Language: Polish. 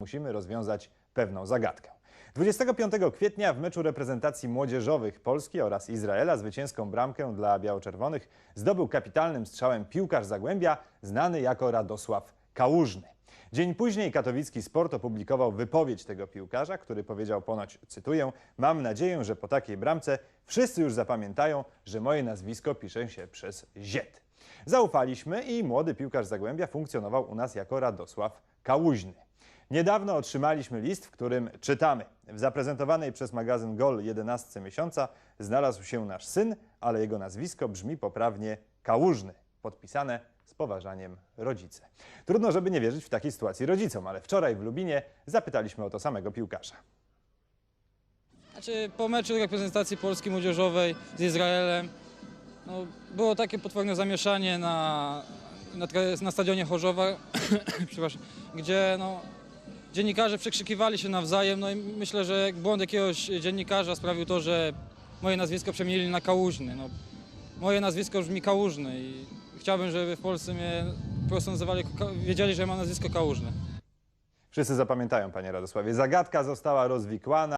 musimy rozwiązać pewną zagadkę. 25 kwietnia w meczu reprezentacji młodzieżowych Polski oraz Izraela zwycięską bramkę dla biało-czerwonych zdobył kapitalnym strzałem piłkarz Zagłębia znany jako Radosław Kałużny. Dzień później katowicki sport opublikował wypowiedź tego piłkarza, który powiedział ponoć, cytuję, mam nadzieję, że po takiej bramce wszyscy już zapamiętają, że moje nazwisko pisze się przez Z. Zaufaliśmy i młody piłkarz Zagłębia funkcjonował u nas jako Radosław Kałuźny. Niedawno otrzymaliśmy list, w którym czytamy. W zaprezentowanej przez magazyn Gol 11 miesiąca znalazł się nasz syn, ale jego nazwisko brzmi poprawnie Kałużny. Podpisane z poważaniem rodzice. Trudno, żeby nie wierzyć w takiej sytuacji rodzicom, ale wczoraj w Lubinie zapytaliśmy o to samego piłkarza. Znaczy, po meczu reprezentacji Polski Młodzieżowej z Izraelem no, było takie potworne zamieszanie na, na, na stadionie Chorzowa, gdzie no, dziennikarze przekrzykiwali się nawzajem. No i myślę, że błąd jakiegoś dziennikarza sprawił to, że moje nazwisko przemienili na Kałużny. No, moje nazwisko brzmi Kałużny i chciałbym, żeby w Polsce mnie po prostu nazywali, wiedzieli, że mam nazwisko Kałużny. Wszyscy zapamiętają, panie Radosławie. Zagadka została rozwikłana.